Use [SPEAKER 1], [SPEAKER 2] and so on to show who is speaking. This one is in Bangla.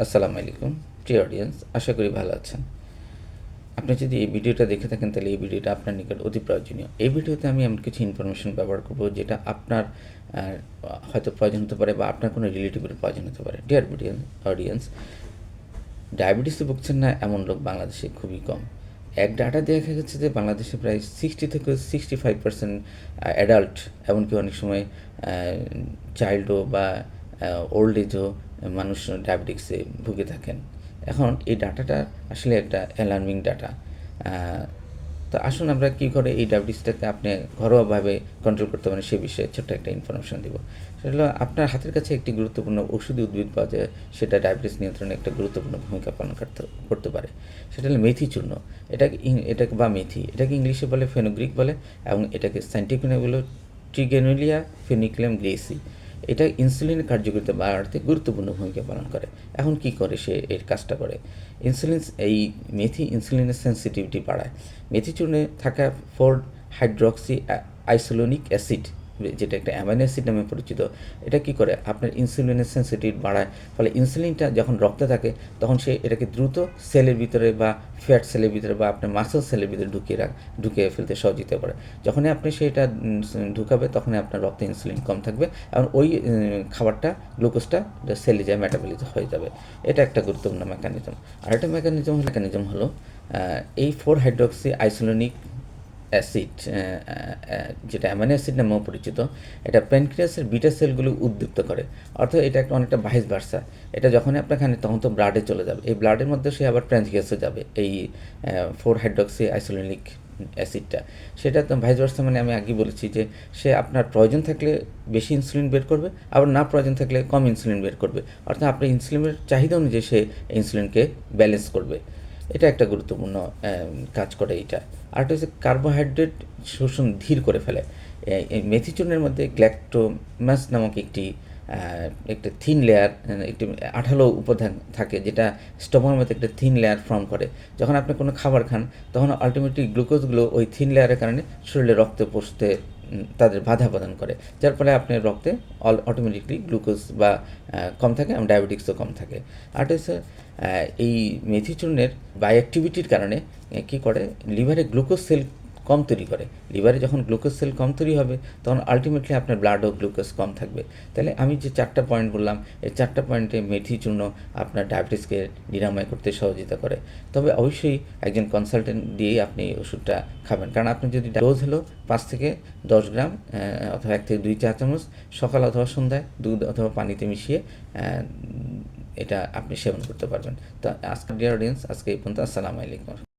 [SPEAKER 1] আসসালামু আলাইকুম। প্রিয় অডিয়েন্স আশা করি ভালো আছেন। আপনি যদি এই ভিডিওটা দেখে থাকেন, তাহলে এই ভিডিওটা আপনার নিকট অতি প্রয়োজনীয়। এই ভিডিওতে আমি এমন কিছু ইনফরমেশন ব্যবহার করব, যেটা আপনার হয়তো প্রয়োজন হতে পারে বা আপনার কোনো রিলেটিভের প্রয়োজন হতে পারে। ডিয়ার অডিয়েন্স ডায়াবেটিসে ভুগছেন না, এমন লোক বাংলাদেশে খুবই কম। এক ডাটা দেখা গেছে যে বাংলাদেশে প্রায় সিক্সটি থেকে সিক্সটি ফাইভ পার্সেন্ট অ্যাডাল্ট এমনকি অনেক সময় চাইল্ডও বা ওল্ড এজও মানুষ ডায়াবেটিক্সে ভুগে থাকেন। এখন এই ডাটাটা আসলে একটা অ্যালার্মিং ডাটা তো আসুন আমরা কী করে এই ডায়াবেটিসটাকে আপনি ঘরোয়াভাবে কন্ট্রোল করতে পারেন সে বিষয়ে ছোট্ট একটা ইনফরমেশন দিব। সেটা হলো আপনার হাতের কাছে একটি গুরুত্বপূর্ণ ওষুধি উদ্ভিদ পাওয়া যায়, সেটা ডায়াবেটিস নিয়ন্ত্রণে একটা গুরুত্বপূর্ণ ভূমিকা পালন করতে করতে পারে। সেটা হলো মেথি চূর্ণ। এটাকে এটাকে বা মেথি, এটাকে ইংলিশে বলে ফেনোগ্রিক বলে, এবং এটাকে সাইন্টিফিক বলে ট্রিগেনুলিয়া ফেনিক্লেম গ্লেসি এটা ইনসুলিনের কার্যকারিতা বাড়াতে গুরুত্বপূর্ণ ভূমিকা পালন করে। এখন কি করে সে এর কাজটা করে? ইনসুলিন এই মেথি ইনসুলিনের সেন্সিটিভিটি বাড়ায়। মেথি চূর্ণে থাকা ফোর হাইড্রক্সি আইসোলোনিক অ্যাসিড যেটা একটা অ্যামাইনো অ্যাসিড নামে পরিচিত, এটা কি করে? আপনার ইনসুলিনের সেন্সিটিভ বাড়ায়। ফলে ইনসুলিনটা যখন রক্তে থাকে, তখন সে এটাকে দ্রুত সেলের ভিতরে বা ফ্যাট সেলের ভিতরে বা আপনার মাসেল সেলের ভিতরে ঢুকিয়ে রাখ, ঢুকিয়ে ফেলতে সহযোগিতা করে। যখনই আপনি সেটা ঢুকাবে, তখনই আপনার রক্তে ইনসুলিন কম থাকবে এবং ওই খাবারটা গ্লুকোজটা সেলে যায় মেটাবলিজম হয়ে যাবে। এটা একটা গুরুত্বপূর্ণ মেকানিজম আরেকটা মেকানিজম মেকানিজম হলো এই ফোর হাইড্রক্সি আইসোলোনিক অ্যাসিড যেটা অ্যামাইনো অ্যাসিড নামেও পরিচিত, এটা প্যানক্রিয়াসের বিটা সেলগুলো উদ্দীপ্ত করে। অর্থাৎ এটা একটা অনেকটা ভাইস ভার্সা এটা যখনই আপনার খানে, তখন তো ব্লাডে চলে যাবে। এই ব্লাডের মধ্যে সে আবার প্যানক্রিয়াসে যাবে, এই ফোর হাইড্রক্সি আইসোলিনিক অ্যাসিডটা সেটা তো ভাইস ভার্সা মানে আমি আগেই বলেছি যে, সে আপনার প্রয়োজন থাকলে বেশি ইনসুলিন বের করবে, আবার না প্রয়োজন থাকলে কম ইনসুলিন বের করবে। অর্থাৎ আপনার ইনসুলিনের চাহিদা অনুযায়ী সে ইনসুলিনকে ব্যালেন্স করবে। এটা একটা গুরুত্বপূর্ণ কাজ করে এইটা। আরেকটা হচ্ছে কার্বোহাইড্রেট শোষণ ধীর করে ফেলে। মেথিচূর্ণের মধ্যে গ্ল্যাক্টোমাস নামক একটি একটা থিন লেয়ার একটি আঠালো উপাদান থাকে যেটা স্টোমার মধ্যে একটা থিন লেয়ার ফর্ম করে। যখন আপনি কোনো খাবার খান তখন আলটিমেটলি গ্লুকোজগুলো ওই থিন লেয়ারের কারণে শরীরে রক্তে উম, তাদের বাধা প্রদান করে। যার ফলে আপনার রক্তে অল অটোমেটিকলি গ্লুকোজ বা কম থাকে এবং ডায়াবেটিক্সও কম থাকে। আর হচ্ছে এই মেথিচূর্ণের বায়োঅ্যাক্টিভিটির কারণে কি কী করে? লিভারে গ্লুকোজ সেল কম তৈরি করে। লিভারে যখন গ্লুকোজ সেল কম তৈরি হবে, তখন আলটিমেটলি আপনার ব্লাডও গ্লুকোজ কম থাকবে। তাহলে আমি যে চারটা পয়েন্ট বললাম, এই চারটা পয়েন্টে মেথি চূর্ণ আপনার ডায়াবেটিসকে নিরাময় করতে সহযোগিতা করে। তবে অবশ্যই একজন কনসালটেন্ট দিয়েই আপনি ওষুধটা খাবেন। কারণ আপনি যদি ডোজ হলো পাঁচ থেকে দশ গ্রাম অথবা এক থেকে দুই চা চামচ, সকাল অথবা সন্ধ্যায় দুধ অথবা পানিতে মিশিয়ে এটা আপনি সেবন করতে পারবেন। তো আজকে ডিয়ার অডিয়েন্স আজকে এই পর্যন্ত, আসসালামু আলাইকুম।